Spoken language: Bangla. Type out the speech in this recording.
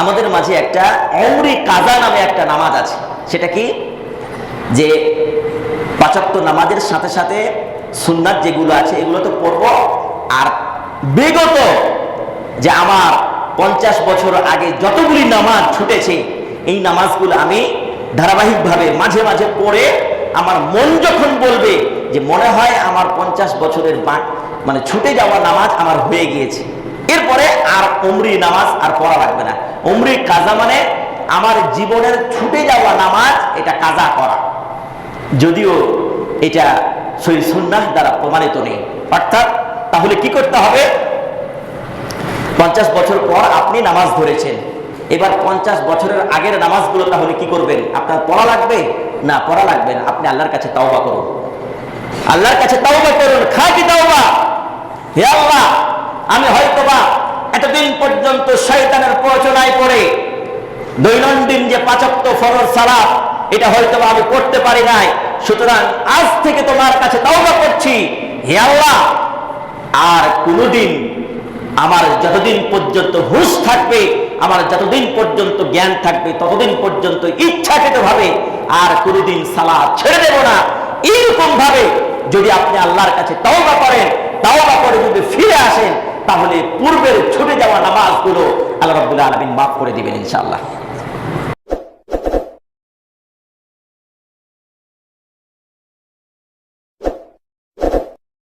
আমাদের মাঝে একটা অমরি কাজা নামে একটা নামাজ আছে। সেটা কি? যে পাঁচাত্ত নামাজের সাথে সাথে সুন্নাত যেগুলো আছে, এগুলো তো পড়ব। আর বিগত যে আমার পঞ্চাশ বছর আগে যতগুলি নামাজ ছুটেছে, এই নামাজগুলো আমি ধারাবাহিকভাবে মাঝে মাঝে পড়ে আমার মন যখন বলবে যে মনে হয় আমার পঞ্চাশ বছরের মানে ছুটে যাওয়া নামাজ আমার হয়ে গিয়েছে। এরপরে উমরি নামাজ আর পড়া লাগবে না। উমরি কাজা মানে আমার জীবনের ছুটে যাওয়া নামাজ, এটা কাজা করা। যদিও এটা সই সুন্নাহ দ্বারা প্রমাণিত নেই। অর্থাৎ তাহলে কি করতে হবে? পঞ্চাশ বছর পর আপনি নামাজ ধরেছেন। এবার পঞ্চাশ বছরের আগের নামাজগুলো তাহলে কি করবেন? আপনার পড়া লাগবে? না, পড়া লাগবে না। আপনি আল্লাহর কাছে তাওবা করুন। আল্লাহর কাছে তাওবা করুন। খাঁটি তাওবা? হে আল্লাহ, আমি হয়তোবা এতদিন পর্যন্ত শয়তানের প্রচনায় পড়ে, দৈনন্দিন যে পাচক্ত ফরজ সালাত, এটা হয়তো আমি করতে পারি নাই। সুতরাং আজ থেকে তোমার কাছে তাওবা করছি। হে আল্লাহ, আর কোনোদিন আমার যতদিন পর্যন্ত হুশ থাকবে, আমার যতদিন পর্যন্ত জ্ঞান থাকবে, ততদিন পর্যন্ত ইচ্ছাকৃত ভাবে আর কোনোদিন সালা ছেড়ে দেব না। এইরকম ভাবে যদি আপনি আল্লাহর কাছে তাওবা করেন, তাওবা করে যদি ফিরে আসেন তাহলে পূর্বের ছুটে যাওয়া নামাজগুলো আল্লাহ রব্দুল্লাহ আলমিন মাফ করে দিবেন ইনশাআল্লাহ।